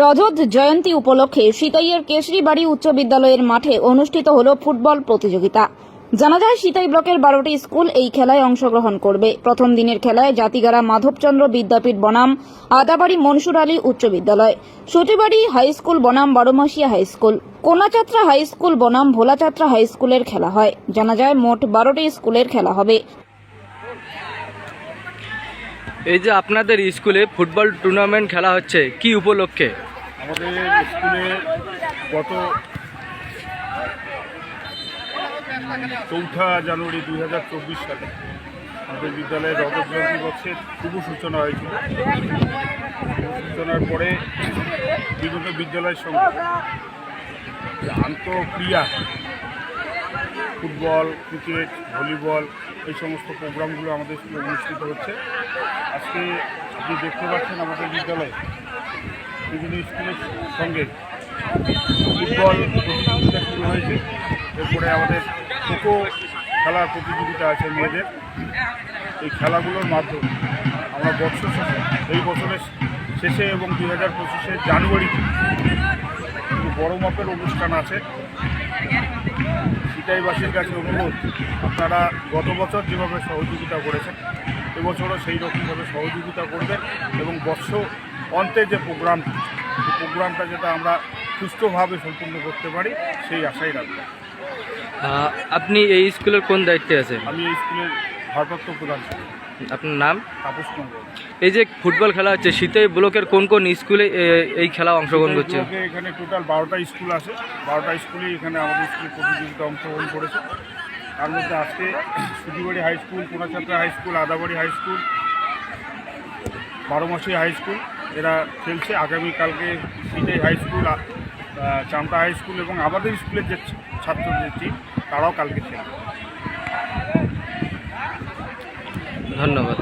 রজত জয়ন্তী উপলক্ষে সিতাইয়ের কেশরীবাড়ি উচ্চ বিদ্যালয়ের মাঠে অনুষ্ঠিত হল ফুটবল প্রতিযোগিতা। জানা যায়, সিতাই ব্লকের বারোটি স্কুল এই খেলায় অংশগ্রহণ করবে। প্রথম দিনের খেলায় জাতিগারা মাধবচন্দ্র বিদ্যাপীঠ বনাম, আদাবাড়ি মনসুর আলী উচ্চ বিদ্যালয় সচিবাড়ি হাই স্কুল বনাম Baromasia high school, Konachatra high school বনাম ভোলাচাত্রা হাই স্কুলের খেলা হয়। জানা যায়, মোট বারোটি স্কুলের খেলা হবে। এই যে আপনাদের স্কুলে ফুটবল টুর্নামেন্ট খেলা হচ্ছে, কি উপলক্ষে? আমাদের স্কুলে গত চৌঠা জানুয়ারি দুই হাজার চব্বিশ সালে আমাদের বিদ্যালয়ের রজত জয়ন্তী বর্ষের শুভ সূচনা হয়েছিল। সূচনার পরে বিভিন্ন বিদ্যালয়ের সঙ্গে আন্তঃক্রিয়া ফুটবল, ক্রিকেট, ভলিবল এই সমস্ত প্রোগ্রামগুলো আমাদের স্কুলে অনুষ্ঠিত হচ্ছে। আজকে আপনি দেখতে পাচ্ছেন আমাদের বিদ্যালয়ে বিভিন্ন স্কুলের সঙ্গে ফুটবল প্রতিযোগিতা শুরু হয়েছে। এরপরে আমাদের খোখো খেলার প্রতিযোগিতা আছে মেয়েদের। এই খেলাগুলোর মাধ্যমে আমরা বছর শেষে, এই বছরের শেষে এবং দু হাজার পঁচিশের জানুয়ারিতে বড় মাপের অনুষ্ঠান আছে। সিটাইবাসীর কাছে অনুরোধ আপনারা গত বছর যেভাবে সহযোগিতা করেছেন এবছরও সেই রকমভাবে সহযোগিতা করবেন এবং বর্ষ অন্তে যে প্রোগ্রাম সেই প্রোগ্রামটা যাতে আমরা সুস্থভাবে সম্পূর্ণ করতে পারি সেই আশাই রাখবেন আপনি এই স্কুলের কোন দায়িত্বে আছেন? আমি এই স্কুলের ভারপ্রাপ্ত প্রধান। ছিলাম আপনার নাম? তাপস কুমার। এই যে ফুটবল খেলা হচ্ছে শীতেই ব্লকের কোন কোন স্কুলে এই খেলা অংশগ্রহণ করছে? এখানে টোটাল বারোটা স্কুল আছে। বারোটা স্কুলে এখানে আমাদের স্কুল প্রতিযোগিতা অংশগ্রহণ করেছে। তার মধ্যে আজকে Sudibari high school Konachatra high school Adabari high school Baromasi high school এরা খেলছে। আগামীকালকে Sitai high school Chamta high school এবং আমাদের স্কুলের যে ছাত্রদের টিম তারাও কালকে খেলবে। ধন্যবাদ।